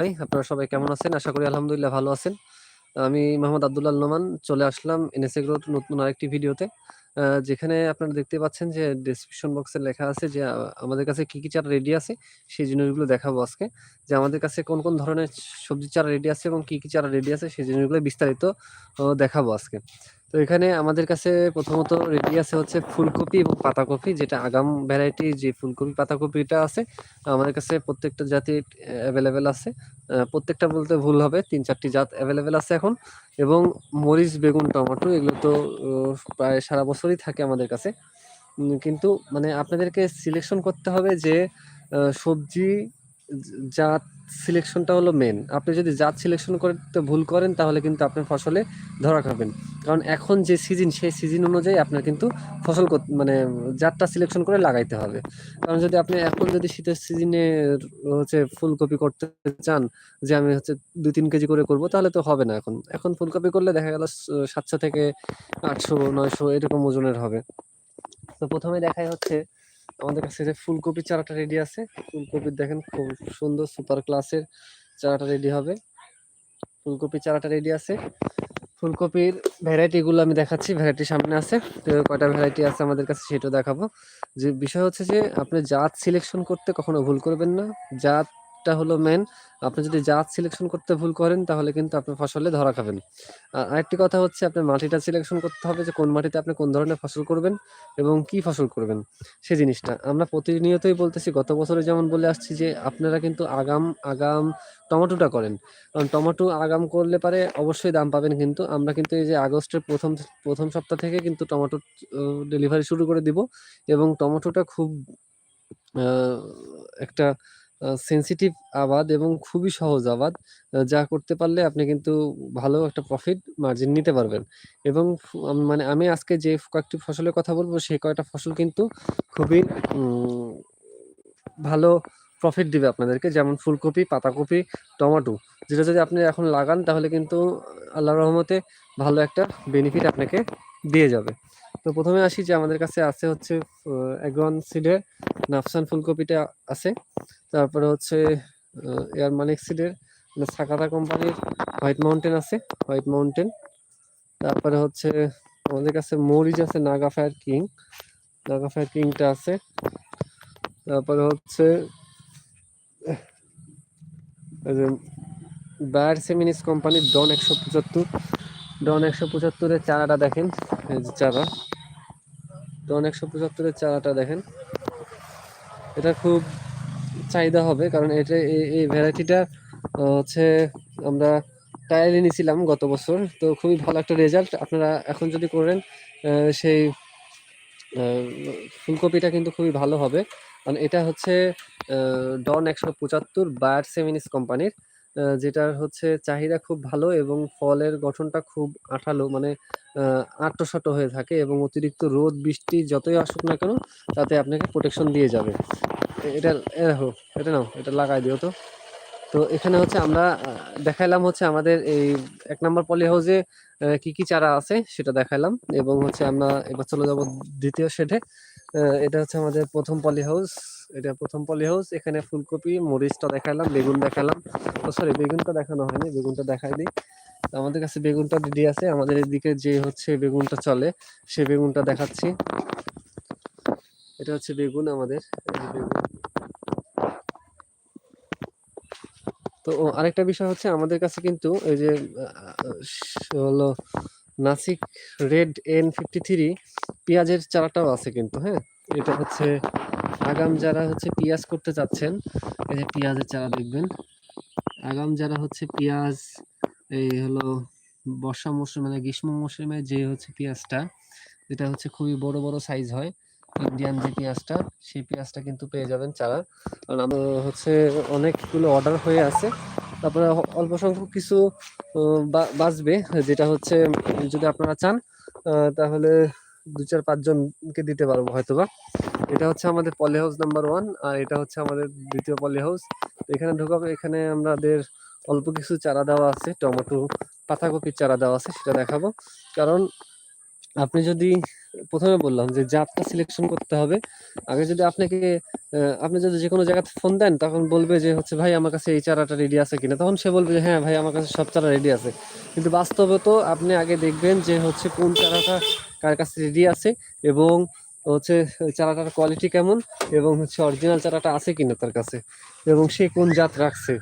ভাই আপনারা সবাই কেমন আছেন? আশা করি আলহামদুলিল্লাহ ভালো আছেন। আমি মোহাম্মদ আব্দুল্লাহ নোমান চলে আসলাম এনএস এগ্রোর নতুন আরেকটি ভিডিওতে। যেখানে আপনারা দেখতে পাচ্ছেন যে ডেসক্রিপশন বক্সে লেখা আছে যে আমাদের কাছে কি, কি চারা রেডি আছে সেই জিনিসগুলো দেখাবো আজকে। যে আমাদের কাছে কোন, কোন ধরনের সবজি চারা রেডি আছে এবং কি, কি চারা রেডি আছে সেই জিনিসগুলো বিস্তারিত দেখাবো আজকে। তো এখানে আমাদের কাছে প্রথমত রেডি আছে হচ্ছে ফুলকপি এবং পাতাকপি যেটা আগাম ভ্যারাইটি যে ফুলকপি পাতাকপিটা আছে আমাদের কাছে প্রত্যেকটা জাতির অ্যাভেলেবেল আছে। প্রত্যেকটা বলতে ভুল হবে তিন চারটি জাত অ্যাভেলেবেল আছে এখন এবং মরিচ, বেগুন, টমেটো এগুলো তো প্রায় সারা বছরই থাকে আমাদের কাছে। কিন্তু মানে আপনাদেরকে সিলেকশন করতে হবে যে সবজি জাত সিলেকশনটা হলো মেন আপনি যদি জাত সিলেকশন করতে ভুল করেন, তাহলে কিন্তু আপনার ফসলে ধরা খাবেন। কারণ এখন যে সিজন সেই সিজন অনুযায়ী আপনার কিন্তু ফসল মানে জাতটা সিলেকশন করে লাগাইতে হবে। কারণ যদি আপনি এখন যদি শীতের সিজনে হচ্ছে ফুলকপি করতে চান, যে আমি হচ্ছে ২-৩ কেজি করে করব, তাহলে তো হবে না এখন। এখন ফুলকপি করলে দেখা গেল সাতশো থেকে আটশো, নয়শো এরকম ওজনের হবে। তো ১ম এ দেখাই হচ্ছে আমাদের কাছে যে ফুলকপি চারাটা রেডি আছে। ফুলকপির দেখেন খুব সুন্দর সুপার ক্লাসের চারাটা রেডি হবে। ফুলকপি চারাটা রেডি আছে। ফুলকপির ভ্যারাইটিগুলো আমি দেখাচ্ছি। ভ্যারাইটি সামনে আছে। তো কয়টা ভ্যারাইটি আছে আমাদের কাছে সেটাও দেখাবো। যে বিষয় হচ্ছে যে আপনি জাত সিলেকশন করতে কখনো ভুল করবেন না। জাতটা হলো মেইন। আপনি যদি জাত সিলেকশন করতে ভুল করেন তাহলে কিন্তু আপনার ফসলে ধরা খাবেন। আর আরেকটি কথা হচ্ছে আপনার মাটিটা সিলেকশন করতে হবে যে কোন মাটিতে আপনি কোন ধরনের ফসল করবেন এবং কি ফসল করবেন সেই জিনিসটা। আমরা প্রতিনিয়তই বলতেছি গত বছরে যেমন বলে আসছি যে আপনারা কিন্তু আগাম, আগাম টমেটোটা করেন। কারণ টমেটো আগাম করলে পারে অবশ্যই দাম পাবেন কিন্তু আমরা কিন্তু এই যে আগস্টের ১ম, ১ম সপ্তাহ থেকে কিন্তু টমেটো ডেলিভারি শুরু করে দিব এবং টমেটোটা খুব একটা সেনসিটিভ আবাদ এবং খুবই সহজ আবাদ। যা করতে পারলে আপনি কিন্তু ভালো একটা প্রফিট মার্জিন নিতে পারবেন। এবং মানে আমি আজকে যে কয়েকটি ফসলের কথা বলব সেই কয়েকটা ফসল কিন্তু খুবই ভালো প্রফিট দিবে আপনাদেরকে। যেমন ফুলকপি, পাতাকপি, টমেটো যেটা যদি আপনি এখন লাগান তাহলে কিন্তু আল্লাহর রহমতে ভালো একটা বেনিফিট আপনাকে দিয়ে যাবে। তো প্রথমে আসি যে আমাদের কাছে আছে হচ্ছে এগ্রন সিডের নাফসান ফুলকপিটা আছে। তারপরে হচ্ছে এয়ার মানিক সিডের মানে সাকাতা কোম্পানির হোয়াইট মাউন্টেন আছে, হোয়াইট মাউন্টেন। তারপরে হচ্ছে আমাদের কাছে মরিচ আছে Naga fire king. Naga fire কিংটা আছে। তারপরে হচ্ছে বায়ার সেমিনিস কোম্পানির ডন ১৭৫ ডন একশো পঁচাত্তরের চারাটা দেখেন। চারা। ডন একশো পঁচাত্তরের চারাটা দেখেন। এটা খুব চাহিদা হবে কারণ এটা এই, ভ্যারাইটিটা হচ্ছে আমরা টায়ার এনেছিলাম গত বছর। তো খুবই ভালো একটা রেজাল্ট। আপনারা এখন যদি করেন সেই ফুলকপিটা কিন্তু খুবই ভালো হবে। কারণ এটা হচ্ছে ডন একশো পঁচাত্তর বায়ার সেমিনিস কোম্পানির। আ যেটার হচ্ছে চাহিদা খুব ভালো এবং ফলের গঠনটা খুব আঠালো মানে আ আঁটো-সাঁটো হয়ে থাকে এবং অতিরিক্ত রোদ বৃষ্টি যতই আসুক না কেন তাতে আপনাকে প্রোটেকশন দিয়ে যাবে। এটা এ দেখো এটা নাও এটা লাগায় দিও তো। তো এখানে হচ্ছে আমরা দেখাইলাম হচ্ছে আমাদের এই ১ নাম্বার পলি হাউসে কি, কি চারা আছে সেটা দেখাইলাম এবং হচ্ছে আমরা এবার চলে যাব ২য় শেডে। এটা হচ্ছে আমাদের প্রথম পলি হাউস। এটা প্রথম পলি হাউস। এখানে ফুলকপি, মরিচটা দেখালাম বেগুন দেখালাম। ও সরি বেগুনটা দেখানো হয়নি। বেগুনটা দেখাই দেই। আমাদের কাছে বেগুনটা রেডি আছে। আমাদের এদিকে যে হচ্ছে বেগুনটা চলে সে বেগুনটা দেখাচ্ছি। এটা হচ্ছে বেগুন আমাদের। তো আরেকটা বিষয় হচ্ছে আমাদের কাছে কিন্তু এই যে হলো নাসিক রেড N53 পেঁয়াজের চারাটাও আছে কিন্তু, হ্যাঁ? এটা হচ্ছে আগাম যারা হচ্ছে পিঁয়াজ করতে চাচ্ছেন, এই যে পেঁয়াজের চারা দেখবেন। আগাম যারা হচ্ছে পেঁয়াজ এই হলো বর্ষা মৌসুমে মানে গ্রীষ্ম মৌসুমে যে হচ্ছে পেঁয়াজটা, যেটা হচ্ছে খুবই বড়, বড় সাইজ হয়। ইন্ডিয়ান যে পেঁয়াজটা, সেই পেঁয়াজটা কিন্তু পেয়ে যাবেন চারা। কারণ আমার হচ্ছে অনেকগুলো অর্ডার হয়ে আছে। তারপরে অল্প সংখ্যক কিছু বা বাঁচবে যেটা হচ্ছে যদি আপনারা চান তাহলে দু চার পাঁচজনকে দিতে পারব হয়তোবা। এটা হচ্ছে আমাদের পলি হাউস নাম্বার ওয়ান আর এটা হচ্ছে আমাদের দ্বিতীয় পলি হাউস। এখানে ঢোকাবো এখানে আমাদের অল্প কিছু চারা দেওয়া আছে। টমেটো, পাতাকপির চারা দেওয়া আছে সেটা দেখাবো। কারণ আপনি যদি প্রথমে বললাম যে জাতটা সিলেকশন করতে হবে, আগে যদি আপনাকে আপনি যদি যে কোনো জায়গাতে ফোন দেন, তখন বলবে যে হচ্ছে, ভাই, আমার কাছে এই চারাটা রেডি আছে কিনা? তখন সে বলবে যে হ্যাঁ ভাই, আমার কাছে সব চারা রেডি আছে। কিন্তু বাস্তবে তো আপনি আগে দেখবেন যে হচ্ছে কোন চারাটা কার কাছে রেডি আছে এবং হচ্ছে চারাটার কোয়ালিটি কেমন এবং হচ্ছে অরিজিনাল চারাটা আছে কিনা তার কাছে এবং সে কোন জাত রাখছে।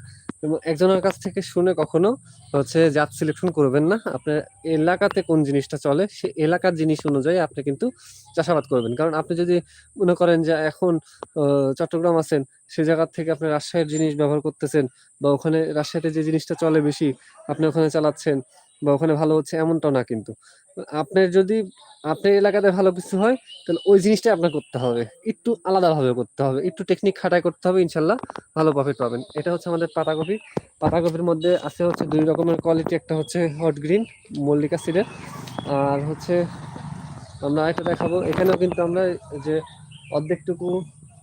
একজনের কাছ থেকে শুনে কখনো হচ্ছে জাত সিলেকশন করবেন না। আপনার এলাকাতে কোন জিনিসটা চলে, সে এলাকার জিনিস অনুযায়ী আপনি কিন্তু চাষাবাদ করবেন। কারণ আপনি যদি মনে করেন যে এখন চট্টগ্রাম আছেন, সে জায়গা থেকে আপনি রাজশাহীর জিনিস ব্যবহার করতেছেন বা ওখানে রাজশাহীতে যে জিনিসটা চলে বেশি, আপনি ওখানে চালাচ্ছেন বা ওখানে ভালো হচ্ছে এমনটা না কিন্তু। আপনার যদি আপনার এলাকাতে ভালো কিছু হয়, তাহলে ওই জিনিসটাই আপনার করতে হবে। একটু আলাদাভাবে করতে হবে। একটু টেকনিক খাটাই করতে হবে, ইনশাল্লাহ ভালো প্রফিট পাবেন। এটা হচ্ছে আমাদের পাতাকপি। পাতাকপির মধ্যে আছে হচ্ছে দুই রকমের কোয়ালিটি একটা হচ্ছে হট গ্রিন মল্লিকা সিডের আর হচ্ছে আমরা একটা দেখাবো। এখানেও কিন্তু আমরা যে অর্ধেকটুকু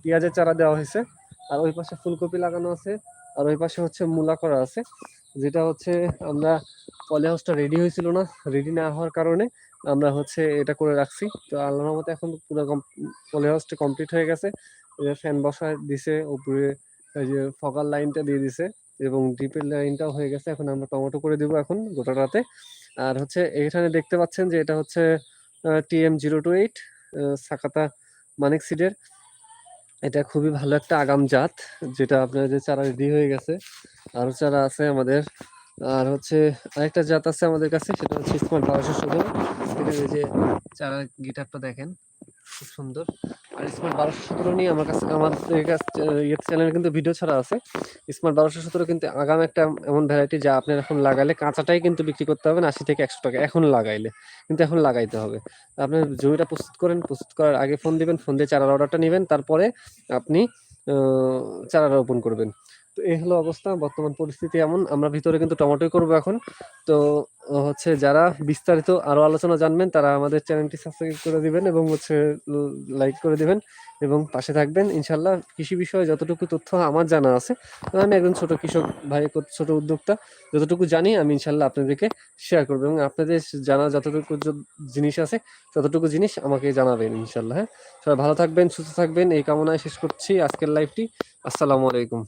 পেঁয়াজের চারা দেওয়া হয়েছে। আর ওই পাশে ফুলকপি লাগানো আছে। আর ওই পাশে হচ্ছে মূলা করা আছে, যেটা হচ্ছে আমরা পলি হাউসটা রেডি হয়েছিল না রেডি না হওয়ার কারণে আমরা হচ্ছে এটা করে রাখছি। তো আল্লাহর মতো এখন পুরো পলি হাউসটা কমপ্লিট হয়ে গেছে। ফ্যান বসায় দিছে, উপরে এই যে ফগার লাইনটা দিয়ে দিছে এবং ডিপের লাইনটাও হয়ে গেছে। এখন আমরা টমেটো করে দিব এখন গোটা রাতে আর হচ্ছে এখানে দেখতে পাচ্ছেন যে এটা হচ্ছে TM zero two eight Sakata Manik সিডের এটা খুবই ভালো একটা আগাম জাত, যেটা আপনার যে চারা রেডি হয়ে গেছে। আরও চারা আছে আমাদের। আর হচ্ছে আরেকটা জাত আছে আমাদের কাছে, সেটা হচ্ছে স্মার্ট বারোশো সতেরো। এই যে চারা গিটারটা দেখেন, খুব সুন্দর। স্মার্ট বারোশো সতেরো নিয়ে আমার কাছে আমাদের কাছে চ্যানেলে কিন্তু ভিডিও ছাড়া আছে। স্মার্ট বারোশো সতেরো কিন্তু আগাম একটা এমন ভ্যারাইটি যা আপনার এখন লাগালে কাঁচাটাই কিন্তু বিক্রি করতে হবে আশি থেকে একশো টাকা। এখন লাগাইলে, কিন্তু এখন লাগাইতে হবে। আপনি জমিটা প্রস্তুত করেন, প্রস্তুত করার আগে ফোন দিবেন ফোন দিয়ে চারার অর্ডারটা নেবেন, তারপরে আপনি চারা রোপণ করবেন। তো এই হলো অবস্থা, বর্তমান পরিস্থিতি এমন। আমরা ভিতরে কিন্তু টমেটোই করব এখন। তো হচ্ছে যারা বিস্তারিত আরও আলোচনা জানবেন, তারা আমাদের চ্যানেলটি সাবস্ক্রাইব করে দিবেন এবং হচ্ছে লাইক করে দিবেন এবং পাশে থাকবেন। ইনশাল্লাহ কৃষি বিষয়ে যতটুকু তথ্য আমার জানা আছে আমি একজন ছোট কৃষক ভাই ছোট উদ্যোক্তা, যতটুকু জানি আমি ইনশাল্লাহ আপনাদেরকে শেয়ার করব এবং আপনাদের জানা যতটুকু জিনিস আছে, ততটুকু জিনিস আমাকে জানাবেন ইনশাল্লাহ হ্যাঁ। সবাই ভালো থাকবেন, সুস্থ থাকবেন, এই কামনায় শেষ করছি আজকের লাইভটি আসসালামু আলাইকুম।